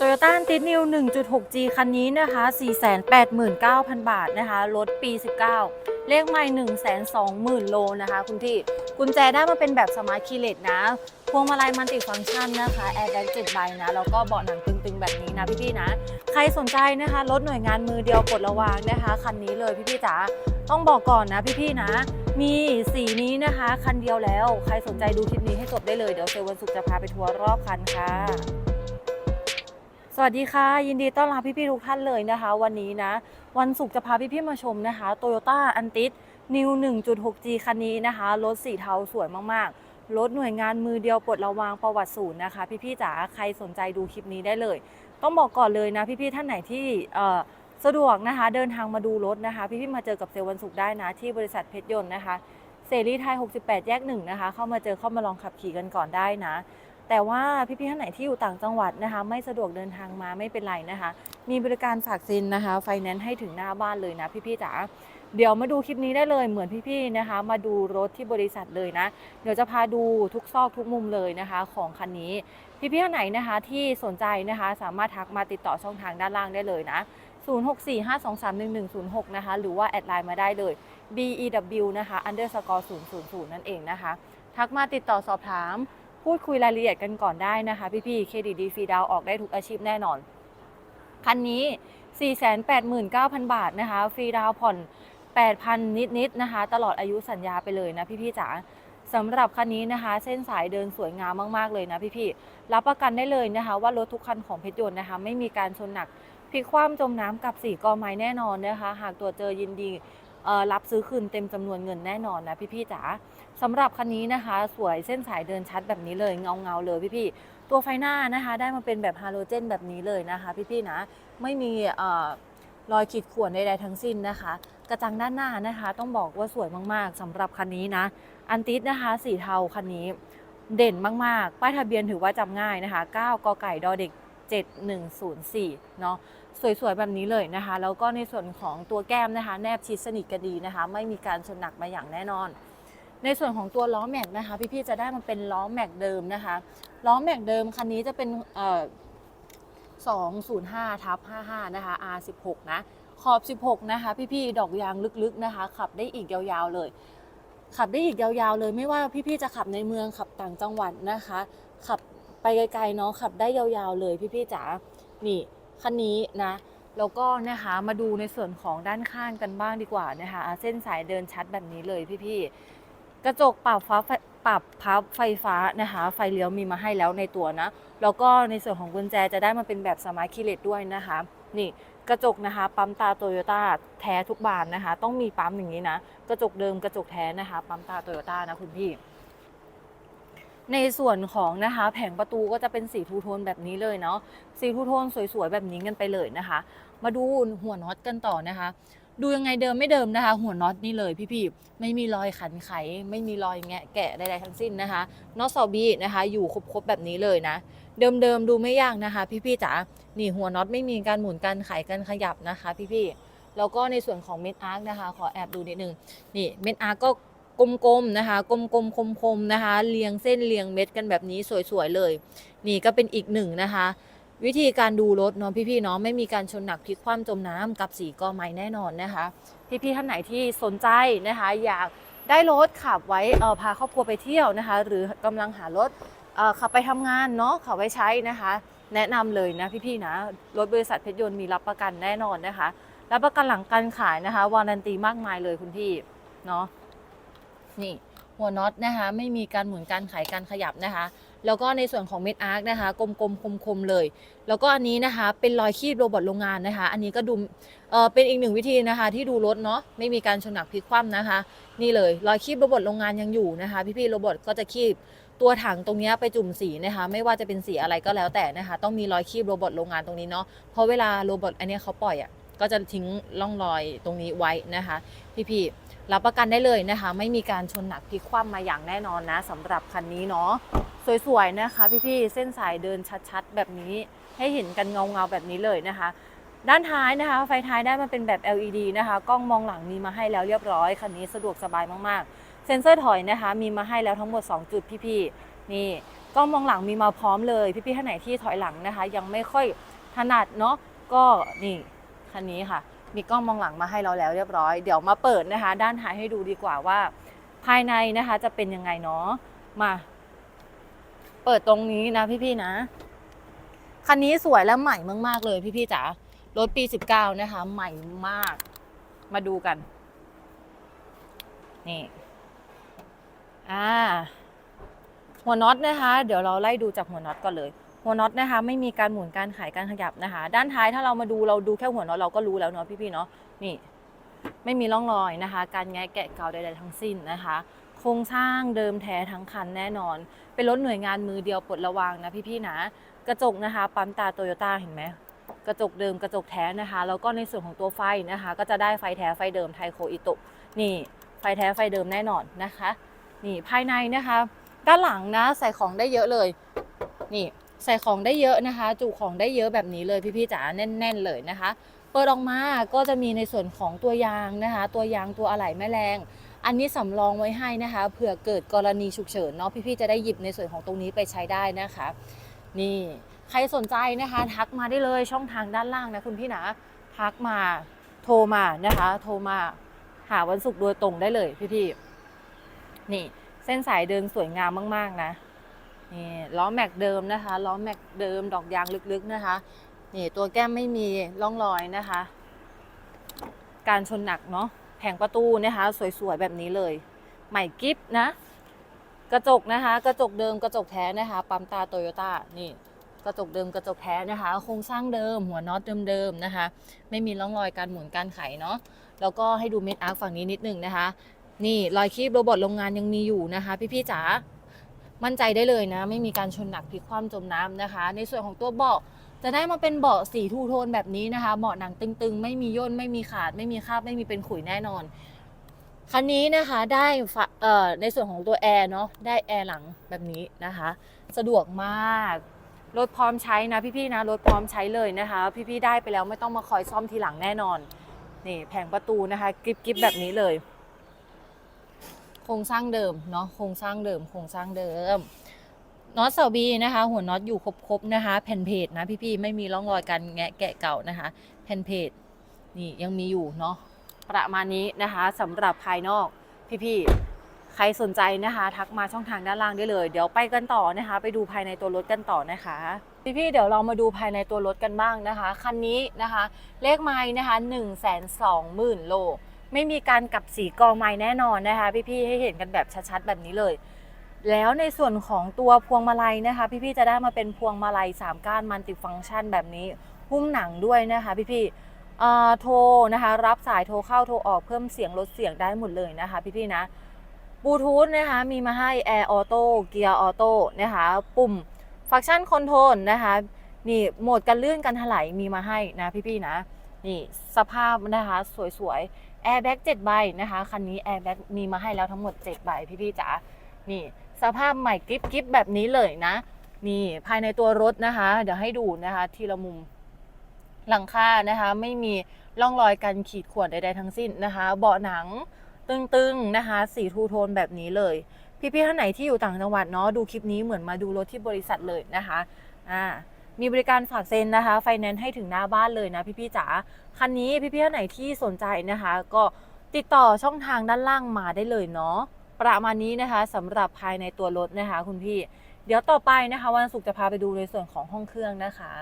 Toyota a n t i s New 1.6G คันนี้นะคะ 489,000 บาทนะคะ รถปี 19 เลขไม่120,000 โลนะคะ คุณพี่ กุญแจได้มาเป็นแบบสมาร์ทคีเลสนะ พวงมาลัยมัลติฟังก์ชันนะคะ แอร์แบ็ก7ใบนะ แล้วก็เบาะหนังตึงๆ แบบนี้นะพี่ๆนะ ใครสนใจนะคะ รถหน่วยงานมือเดียวปลดระวางนะคะ คันนี้เลยพี่ๆจ๋า ต้องบอกก่อนนะพี่ๆนะมีสีนี้นะคะ คันเดียวแล้ว ใครสนใจดูคลิปนี้ให้จบได้เลย เดี๋ยวเซลวันศุกร์จะพาไปทัวร์รอบคันค่ะ วัสดีค่ะ ยินดีต้อนรับพี่ๆทุกท่านเลยนะคะ วันนี้นะ วันศุกร์จะพาพี่ๆมาชมนะคะ Toyota a n t i s New 1.6G คันนี้นะคะ รถสีเทาสวยมากๆ รถหน่วยงานมือเดียวปลดระวางประวัติศูนย์นะคะ พี่ๆจ๋าใครสนใจดูคลิปนี้ได้เลย ต้องบอกก่อนเลยนะ พี่ๆท่านไหนที่สะดวกนะคะ เดินทางมาดูรถนะคะ พี่ๆมาเจอกับเซลล์วันศุกร์ได้นะ ที่บริษัทเพชรยนต์นะคะเสรีไทย 68 แยกหนึ่งนะคะเข้ามาเจอเข้ามาลองขับขี่กันก่อนได้นะ แต่ว่าพี่ๆท่านไหนที่อยู่ต่างจังหวัดนะคะ ไม่สะดวกเดินทางมาไม่เป็นไรนะคะ มีบริการฝากซินนะคะไฟแนนซ์ให้ถึงหน้าบ้านเลยนะพี่ๆจ๋าเดี๋ยวมาดูคลิปนี้ได้เลยเหมือนพี่ๆนะคะ มาดูรถที่บริษัทเลยนะ เดี๋ยวจะพาดูทุกซอกทุกมุมเลยนะคะ ของคันนี้พี่ๆท่านไหนนะคะ ที่สนใจนะคะสามารถทักมาติดต่อช่องทางด้านล่างได้เลยนะ0645231106 นะคะ หรือว่า แอดไลน์มาได้เลย bew นะคะ underscore 000 นั่นเองนะคะ ทักมาติดต่อสอบถาม พูดคุยรายละเอียดกันก่อนได้นะคะ พี่ๆเครดิตดีฟรีดาวออกได้ทุกอาชีพแน่นอน คันนี้ 489,000 บาทนะคะ ฟรีดาวผ่อน 8,000 นิดๆนะคะ ตลอดอายุสัญญาไปเลยนะพี่ๆจ๋าสำหรับคันนี้นะคะ เส้นสายเดินสวยงามมากๆเลยนะพี่ๆรับประกันได้เลยนะคะ ว่ารถทุกคันของเพชรยนต์นะคะ ไม่มีการชนหนักพลิกคว่ำจมน้ำกับสีกอไม้แน่นอนนะคะ หากตัวเจอยินดีรับซื้อคืนเต็มจำนวนเงินแน่นอนนะพี่ๆจ๋า สำหรับคันนี้นะคะ สวยเส้นสายเดินชัดแบบนี้เลยเงาเงาเลยพี่ๆตัวไฟหน้านะคะ ได้มาเป็นแบบฮาโลเจนแบบนี้เลยนะคะพี่ๆนะไม่มีอรอยขีดข่วนใดๆทั้งสิ้นนะคะ กระจังด้านหน้านะคะ ต้องบอกว่าสวยมากๆสำหรับคันนี้นะ อันติสนะคะสีเทาคันนี้เด่นมากๆ ป้ายทะเบียนถือว่าจำง่ายนะคะ 9 กไก่ดอเด็ก 7104 เนาะสวยๆ แบบนี้เลยนะคะ แล้วก็ในส่วนของตัวแก้มนะคะ แนบชิดสนิทกันดีนะคะ ไม่มีการชนหนักมาอย่างแน่นอน ในส่วนของตัวล้อแม็กนะคะ พี่ๆจะได้มันเป็นล้อแม็กเดิมนะคะล้อแม็กเดิมคันนี้จะเป็นเอ่อ205ทับ55 นะคะ R16 นะขอบ 16 นะคะ พี่ๆดอกยางลึกๆนะคะ ขับได้อีกยาวๆเลย ขับได้อีกยาวๆเลย ไม่ว่าพี่ๆจะขับในเมืองขับต่างจังหวัดนะคะ ขับไปไกลๆเนาะขับได้ยาวๆเลยพี่ๆจ๋านี่คันนี้นะแล้วก็นะคะมาดูในส่วนของด้านข้างกันบ้างดีกว่านะคะอะเส้นสายเดินชัดแบบนี้เลยพี่ๆ กระจกปรับฟ้าปรับพับไฟฟ้านะคะ ไฟเลี้ยวมีมาให้แล้วในตัวนะ แล้วก็ในส่วนของกุญแจจะได้มาเป็นแบบสมาร์ทคีย์เลสด้วยนะคะ นี่กระจกนะคะ ปั๊มตาโตโยต้าแท้ทุกบานนะคะ ต้องมีปั๊มอย่างนี้นะ กระจกเดิมกระจกแท้นะคะ ปั๊มตาโตโยต้านะคุณพี่ ในส่วนของนะคะ แผงประตูก็จะเป็นสีทูโทนแบบนี้เลยเนาะ สีทูโทนสวยๆแบบนี้กันไปเลยนะคะ มาดูหัวน็อตกันต่อนะคะ ดูยังไงเดิมไม่เดิมนะคะ หัวน็อตนี่เลยพี่ๆไม่มีรอยขันไข ไม่มีรอยแงะแกะใดๆทั้งสิ้นนะคะน็อตซอบีนะคะ อยู่ครบๆแบบนี้เลยนะ เดิมๆดูไม่ยากนะคะ พี่ๆจ๋านี่หัวน็อตไม่มีการหมุนการไขการขยับนะคะ พี่ๆแล้วก็ในส่วนของเม็ดอาร์คนะคะ ขอแอบดูนิดนึงนี่เม็ดอาร์คก็กลมๆนะคะ กลมๆคมๆนะคะ เรียงเส้นเรียงเม็ดกันแบบนี้สวยๆเลย นี่ก็เป็นอีกหนึ่งนะคะ วิธีการดูรถเนาะพี่ๆเนาะไม่มีการชนหนักพลิกคว่ำจมน้ำกับสีกอไม้แน่นอนนะคะ พี่ๆท่านไหนที่สนใจนะคะ อยากได้รถขับไว้เออพาครอบครัวไปเที่ยวนะคะ หรือกำลังหารถเออขับไปทำงานเนาะขับไว้ใช้นะคะ แนะนำเลยนะพี่ๆนะรถบริษัทเพชรยนต์มีรับประกันแน่นอนนะคะรับประกันหลังการขายนะคะวารันตีมากมายเลยคุณพี่เนาะนี่หัวน็อตนะคะ ไม่มีการหมุนการไขการขยับนะคะ แล้วก็ในส่วนของเม็ดอาร์คนะคะ กลมๆคมๆเลย แล้วก็อันนี้นะคะ เป็นรอยคีบโรบอทโรงงานนะคะ อันนี้ก็ดูเออเป็นอีกหนึ่งวิธีนะคะ ที่ดูรถเนาะไม่มีการชนหนักพลิกคว่ำนะคะ นี่เลยรอยคีบโรบอทโรงงานยังอยู่นะคะ พี่ๆโรบอทก็จะคีบตัวถังตรงนี้ไปจุ่มสีนะคะ ไม่ว่าจะเป็นสีอะไรก็แล้วแต่นะคะ ต้องมีรอยคีบโรบอทโรงงานตรงนี้เนาะเพราะเวลาโรบอทอันนี้เขาปล่อยอะก็จะทิ้งร่องรอยตรงนี้ไว้นะคะ พี่ๆรับประกันได้เลยนะคะ ไม่มีการชนหนักพลิกคว่ำมาอย่างแน่นอนนะสำหรับคันนี้เนาะ สวยๆนะคะพี่ๆเส้นสายเดินชัดๆ แบบนี้ให้เห็นกันเงาๆแบบนี้เลยนะคะ ด้านท้ายนะคะ ไฟท้ายได้มาเป็นแบบ LED นะคะ กล้องมองหลังมีมาให้แล้วเรียบร้อยคันนี้สะดวกสบายมากๆ เซ็นเซอร์ถอยนะคะ มีมาให้แล้วทั้งหมด 2 จุดพี่ๆนี่กล้องมองหลังมีมาพร้อมเลยพี่ๆท่านไหนที่ถอยหลังนะคะ ยังไม่ค่อยถนัดเนาะก็นี่คันนี้ค่ะ มีกล้องมองหลังมาให้เราแล้วเรียบร้อย เดี๋ยวมาเปิดนะคะ ด้านท้ายให้ดูดีกว่าว่า ภายในนะคะจะเป็นยังไงเนาะมา เปิดตรงนี้นะพี่ๆนะ คันนี้สวยและใหม่มากๆเลยพี่ๆจ๋ารถปี 19 นะคะ ใหม่มาก มาดูกัน นี่ อ่า หัวน็อตนะคะ เดี๋ยวเราไล่ดูจากหัวน็อตก่อนเลย หัวน็อตนะคะ ไม่มีการหมุนการขายการขยับนะคะ ด้านท้ายถ้าเรามาดูเราดูแค่หัวน็อตเราก็รู้แล้วเนาะพี่ๆเนาะ นี่ ไม่มีร่องรอยนะคะ การแงะแกะเกาใดๆทั้งสิ้นนะคะ โครงสร้างเดิมแท้ทั้งคันแน่นอน เป็นรถหน่วยงานมือเดียวปลดระวางนะพี่ๆนะ กระจกนะคะปั๊มตาโตโยต้าเห็นไหมกระจกเดิมกระจกแท้นะคะ แล้วก็ในส่วนของตัวไฟนะคะ ก็จะได้ไฟแท้ไฟเดิมไทโคอิโตะนี่ไฟแท้ไฟเดิมแน่นอนนะคะ นี่ภายในนะคะ ด้านหลังนะใส่ของได้เยอะเลย นี่ใส่ของได้เยอะนะคะ จุของได้เยอะแบบนี้เลยพี่ๆจ๋าแน่น ๆ เลยนะคะ เปิดออกมาก็จะมีในส่วนของตัวยางนะคะ ตัวยางตัวอะไหล่แม่แรง อันนี้สำรองไว้ให้นะคะ เผื่อเกิดกรณีฉุกเฉินเนาะพี่ๆจะได้หยิบในส่วนของตรงนี้ไปใช้ได้นะคะ นี่ใครสนใจนะคะทักมาได้เลยช่องทางด้านล่างนะคุณพี่นะทักมาโทรมานะคะ โทรมาหาวันศุกร์โดยตรงได้เลยพี่ๆนี่เส้นสายเดินสวยงามมากๆนะนี่ล้อแม็กเดิมนะคะล้อแม็กเดิมดอกยางลึกๆนะคะนี่ตัวแก้มไม่มีร่องรอยนะคะ การชนหนักเนาะ แผงประตูนะคะ สวยๆแบบนี้เลย ใหม่กิฟนะ กระจกนะคะ กระจกเดิมกระจกแท้นะคะ ปั๊มตาโตโยต้านี่กระจกเดิมกระจกแท้นะคะ โครงสร้างเดิม หัวน็อตเดิมๆนะคะ ไม่มีร่องรอยการหมุนการไขเนาะแล้วก็ให้ดูเม็ดอาร์คฝั่งนี้นิดนึงนะคะ นี่รอยคีบโรบอทโรงงานยังมีอยู่นะคะ พี่ๆจ๋ามั่นใจได้เลยนะ ไม่มีการชนหนักพลิกคว่ำจมน้ำนะคะ ในส่วนของตัวเบาะ จะได้มาเป็นเบาะสีทูโทนแบบนี้นะคะ เบาะหนังตึงๆ ไม่มีย่น ไม่มีขาด ไม่มีคราบ ไม่มีเป็นขุยแน่นอน คันนี้นะคะได้ในส่วนของตัวแอร์เนาะ ได้แอร์หลังแบบนี้นะคะ สะดวกมาก รถพร้อมใช้นะพี่ๆนะ รถพร้อมใช้เลยนะคะ พี่ๆได้ไปแล้วไม่ต้องมาคอยซ่อมทีหลังแน่นอน นี่แผงประตูนะคะกริบๆแบบนี้เลย โครงสร้างเดิมเนาะ โครงสร้างเดิม โครงสร้างเดิม น็อตเสาบีนะคะ หัวน็อตอยู่ครบๆนะคะ แผ่นเพจนะพี่ๆไม่มีร่องรอยการแงะแกะเก่านะคะ แผ่นเพจนี่ยังมีอยู่เนาะประมาณนี้นะคะสำหรับภายนอกพี่ๆใครสนใจนะคะ ทักมาช่องทางด้านล่างได้เลย เดี๋ยวไปกันต่อนะคะ ไปดูภายในตัวรถกันต่อนะคะ พี่ๆเดี๋ยวเรามาดูภายในตัวรถกันบ้างนะคะคันนี้นะคะ เลขไม้นะคะ1 2 0 0 0 0โลไม่มีการกลับสีกองไม้แน่นอนนะคะ พี่ๆให้เห็นกันแบบชัดๆแบบนี้เลย แล้วในส่วนของตัวพวงมาลัยนะคะ พี่ๆจะได้มาเป็นพวงมาลัย 3 ก้านมัลติฟังก์ชันแบบนี้หุ้มหนังด้วยนะคะพี่ๆอ่อโทรนะคะรับสายโทรเข้าโทรออกเพิ่มเสียงลดเสียงได้หมดเลยนะคะ พี่ๆนะบลูทูธนะคะมีมาให้ Air Auto เกียร์ออโต้นะคะปุ่มฟังก์ชันคอนโทรลนะคะนี่โหมดกันลื่นกันถลายมีมาให้นะพี่ๆนะนี่สภาพนะคะสวยๆแอร์แบ็ก7ใบนะคะคันนี้แอร์แบ็กมีมาให้แล้วทั้งหมด 7 ใบพี่ๆจ๋านี่ สภาพใหม่กริบกริบแบบนี้เลยนะ นี่ภายในตัวรถนะคะ เดี๋ยวให้ดูนะคะทีละมุมหลังคานะคะ ไม่มีร่องรอยการขีดข่วนใดๆทั้งสิ้นนะคะ เบาะหนังตึงๆนะคะ สีทูโทนแบบนี้เลยพี่ๆท่านไหนที่อยู่ต่างจังหวัดเนาะดูคลิปนี้เหมือนมาดูรถที่บริษัทเลยนะคะอ่ามีบริการฝากเซ็นนะคะไฟแนนซ์ให้ถึงหน้าบ้านเลยนะพี่ๆจ๋าคันนี้พี่ๆท่านไหนที่สนใจนะคะ ก็ติดต่อช่องทางด้านล่างมาได้เลยเนาะ ประมาณนี้นะคะสำหรับภายในตัวรถนะคะคุณพี่ เดี๋ยวต่อไปนะคะวันศุกร์จะพาไปดูในส่วนของห้องเครื่องนะคะ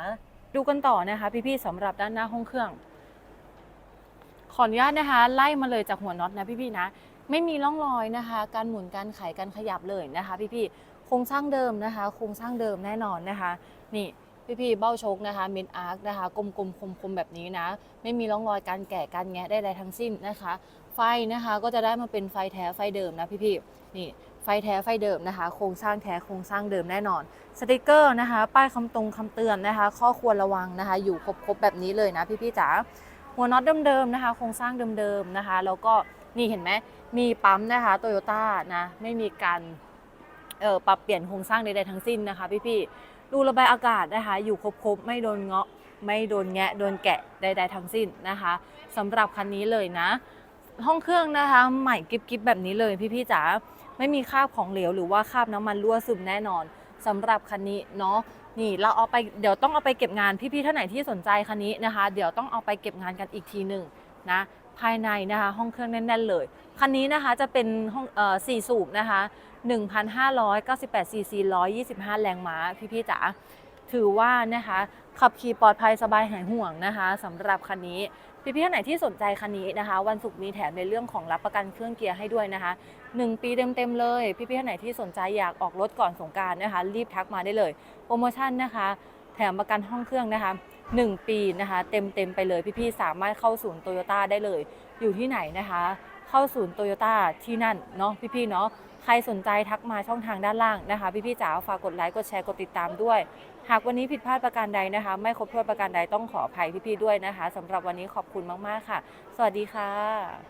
ดูกันต่อนะคะพี่ๆสำหรับด้านหน้าห้องเครื่อง ขออนุญาตนะคะ ไล่มาเลยจากหัวน็อตนะพี่ๆนะไม่มีร่องรอยนะคะ การหมุนการไขการขยับเลยนะคะ พี่ๆโครงสร้างเดิมนะคะ โครงสร้างเดิมแน่นอนนะคะ นี่พี่ๆเบ้าชคนะคะเมนอาร์คนะคะกลมๆคมๆแบบนี้นะ ไม่มีร่องรอยการแกะการแงะได้ใดทั้งสิ้นนะคะ ไฟนะคะก็จะได้มาเป็นไฟแท้ไฟเดิมนะพี่ๆนี่ไฟแท้ไฟเดิมนะคะ โครงสร้างแท้โครงสร้างเดิมแน่นอน สติกเกอร์นะคะ ป้ายคำตรงคำเตือนนะคะ ข้อควรระวังนะคะ อยู่ครบๆแบบนี้เลยนะพี่ๆจ๋าหัวน็อตเดิมๆนะคะ โครงสร้างเดิมๆนะคะ แล้วก็นี่เห็นไหมมีปั๊มนะคะโตโยต้านะไม่มีการเออปรับเปลี่ยนโครงสร้างใดๆทั้งสิ้นนะคะ พี่ๆรูระบายอากาศนะคะ อยู่ครบๆไม่โดนเงาะไม่โดนแงะโดนแกะใด ๆ ทั้งสิ้นนะคะสำหรับคันนี้เลยนะ ห้องเครื่องนะคะ ใหม่กิบๆแบบนี้เลยพี่ๆจ๋าไม่มีคราบของเหลวหรือว่าคราบน้ำมันรั่วซึมแน่นอนสำหรับคันนี้เนาะนี่เราเอาไปเดี๋ยวต้องเอาไปเก็บงานพี่ๆท่านไหนที่สนใจคันนี้นะคะ เดี๋ยวต้องเอาไปเก็บงานกันอีกทีหนึ่งนะภายในนะคะห้องเครื่องแน่นๆเลย คันนี้นะคะจะเป็นห้องเอ่อสี่สูบนะคะ 1,598ซีซี125 แรงม้าพี่ๆจ๋า ถือว่านะคะขับขี่ปลอดภัยสบายหายห่วงนะคะสำหรับคันนี้พี่ๆท่านไหนที่สนใจคันนี้นะคะ วันศุกร์มีแถมในเรื่องของรับประกันเครื่องเกียร์ให้ด้วยนะคะ 1 ปีเต็มๆเลย พี่ๆท่านไหนที่สนใจอยากออกรถก่อนสงการนะคะ รีบทักมาได้เลย โปรโมชั่นนะคะ แถมประกันห้องเครื่องนะคะ 1 ปีนะคะเต็มๆไปเลย พี่ๆสามารถเข้าศูนย์โตโยต้าได้เลย อยู่ที่ไหนนะคะ เข้าศูนย์โตโยต้าที่นั่นเนาะพี่ๆเนาะใครสนใจทักมาช่องทางด้านล่างนะคะ พี่ๆจ๋าฝากกดไลค์กดแชร์กดติดตามด้วย หากวันนี้ผิดพลาดประการใดนะคะ ไม่ครบถ้วนประการใดต้องขออภัยพี่ๆด้วยนะคะสำหรับวันนี้ขอบคุณมากๆค่ะ สวัสดีค่ะ